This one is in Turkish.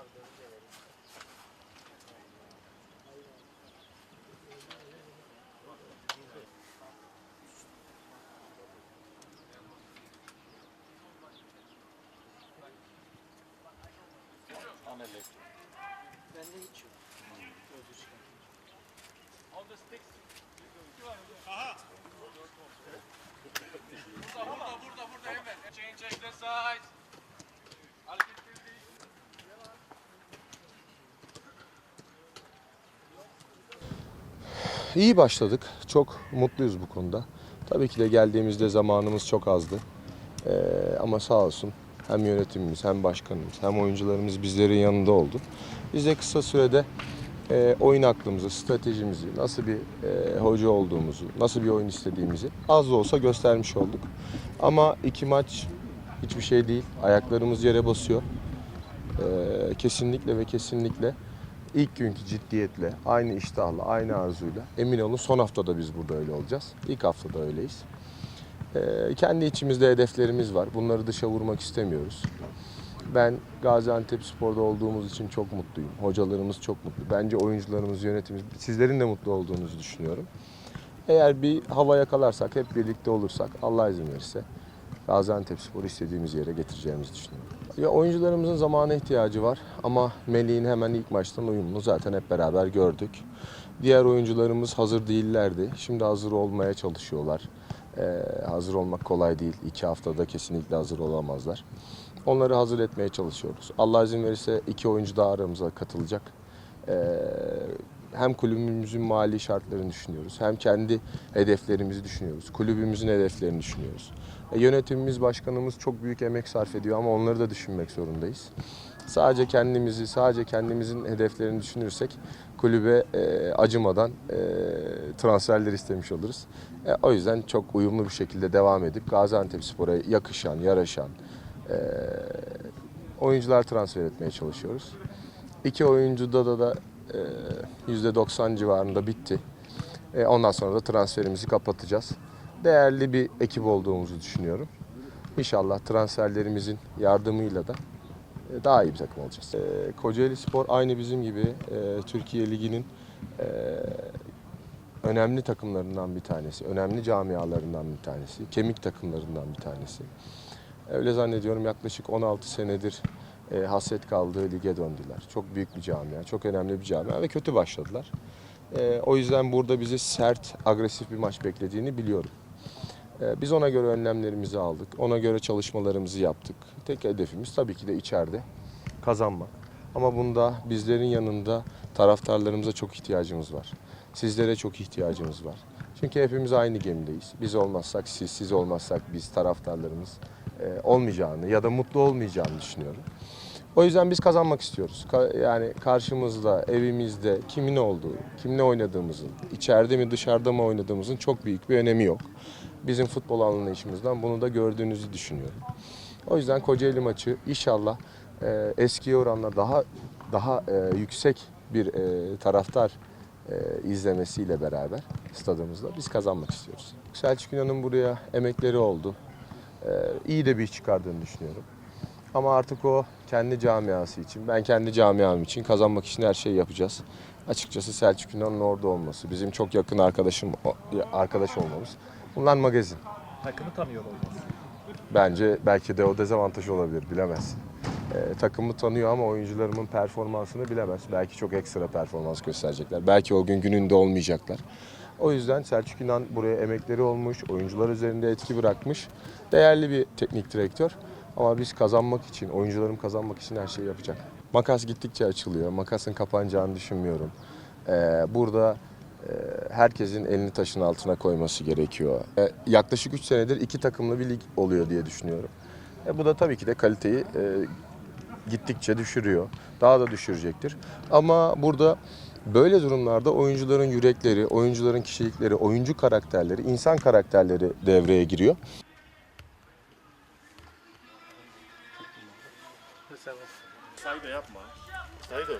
Ben de hiç yok. Burada burada burada hemen. Change exercise. Hareketleri İyi başladık. Çok mutluyuz bu konuda. Tabii ki de geldiğimizde zamanımız çok azdı. Ee, ama sağ olsun hem yönetimimiz hem başkanımız hem oyuncularımız bizlerin yanında oldu. Biz de kısa sürede e, oyun aklımızı, stratejimizi, nasıl bir e, hoca olduğumuzu, nasıl bir oyun istediğimizi az da olsa göstermiş olduk. Ama iki maç hiçbir şey değil. Ayaklarımız yere basıyor. Ee, kesinlikle ve kesinlikle ilk günkü ciddiyetle, aynı iştahla, aynı arzuyla emin olun son haftada biz burada öyle olacağız. İlk haftada öyleyiz. Ee, kendi içimizde hedeflerimiz var. Bunları dışa vurmak istemiyoruz. Ben Gaziantep Spor'da olduğumuz için çok mutluyum. Hocalarımız çok mutlu. Bence oyuncularımız, yönetimimiz, sizlerin de mutlu olduğunuzu düşünüyorum. Eğer bir hava yakalarsak, hep birlikte olursak, Allah izin verirse Gaziantep Spor'u istediğimiz yere getireceğimizi düşünüyorum. Ya oyuncularımızın zamana ihtiyacı var ama Melih'in hemen ilk maçtan uyumunu zaten hep beraber gördük. Diğer oyuncularımız hazır değillerdi. Şimdi hazır olmaya çalışıyorlar. Ee, hazır olmak kolay değil. İki haftada kesinlikle hazır olamazlar. Onları hazır etmeye çalışıyoruz. Allah izin verirse iki oyuncu daha aramıza katılacak. Ee, hem kulübümüzün mali şartlarını düşünüyoruz, hem kendi hedeflerimizi düşünüyoruz, kulübümüzün hedeflerini düşünüyoruz. E, yönetimimiz, başkanımız çok büyük emek sarf ediyor ama onları da düşünmek zorundayız. Sadece kendimizi, sadece kendimizin hedeflerini düşünürsek kulübe e, acımadan e, transferler istemiş oluruz. E, o yüzden çok uyumlu bir şekilde devam edip Gaziantepspor'a yakışan, yaraşan e, oyuncular transfer etmeye çalışıyoruz. İki oyuncuda da da %90 civarında bitti. E, ondan sonra da transferimizi kapatacağız. Değerli bir ekip olduğumuzu düşünüyorum. İnşallah transferlerimizin yardımıyla da e, daha iyi bir takım olacağız. E, Kocaeli Spor aynı bizim gibi Türkiye Ligi'nin önemli takımlarından bir tanesi, önemli camialarından bir tanesi, kemik takımlarından bir tanesi. Öyle zannediyorum yaklaşık 16 senedir e, hasret kaldığı lige döndüler. Çok büyük bir camia, çok önemli bir camia ve kötü başladılar. E, o yüzden burada bizi sert, agresif bir maç beklediğini biliyorum. E, biz ona göre önlemlerimizi aldık, ona göre çalışmalarımızı yaptık. Tek hedefimiz tabii ki de içeride kazanmak. Ama bunda bizlerin yanında taraftarlarımıza çok ihtiyacımız var. Sizlere çok ihtiyacımız var. Çünkü hepimiz aynı gemideyiz. Biz olmazsak siz, siz olmazsak biz taraftarlarımız e, olmayacağını ya da mutlu olmayacağını düşünüyorum. O yüzden biz kazanmak istiyoruz. Ka- yani karşımızda, evimizde kimin olduğu, kimle oynadığımızın, içeride mi dışarıda mı oynadığımızın çok büyük bir önemi yok. Bizim futbol anlayışımızdan bunu da gördüğünüzü düşünüyorum. O yüzden Kocaeli maçı inşallah e, eskiye oranla daha daha e, yüksek bir e, taraftar e, izlemesiyle beraber stadımızda biz kazanmak istiyoruz. Selçuk İnan'ın buraya emekleri oldu. E, iyi de bir iş çıkardığını düşünüyorum. Ama artık o kendi camiası için, ben kendi camiam için kazanmak için her şeyi yapacağız. Açıkçası Selçuk İnan'ın orada olması, bizim çok yakın arkadaşım arkadaş olmamız. Bunlar magazin. takımı tanıyor olması. Bence belki de o dezavantaj olabilir, bilemezsin. Ee, takımı tanıyor ama oyuncularımın performansını bilemez. Belki çok ekstra performans gösterecekler. Belki o gün gününde olmayacaklar. O yüzden Selçuk İnan buraya emekleri olmuş, oyuncular üzerinde etki bırakmış. Değerli bir teknik direktör. Ama biz kazanmak için, oyuncularım kazanmak için her şeyi yapacak. Makas gittikçe açılıyor. Makasın kapanacağını düşünmüyorum. Ee, burada e, herkesin elini taşın altına koyması gerekiyor. E, yaklaşık 3 senedir iki takımlı bir lig oluyor diye düşünüyorum. E, bu da tabii ki de kaliteyi e, gittikçe düşürüyor. Daha da düşürecektir. Ama burada böyle durumlarda oyuncuların yürekleri, oyuncuların kişilikleri, oyuncu karakterleri, insan karakterleri devreye giriyor. Sayı da yapma. Sayı da.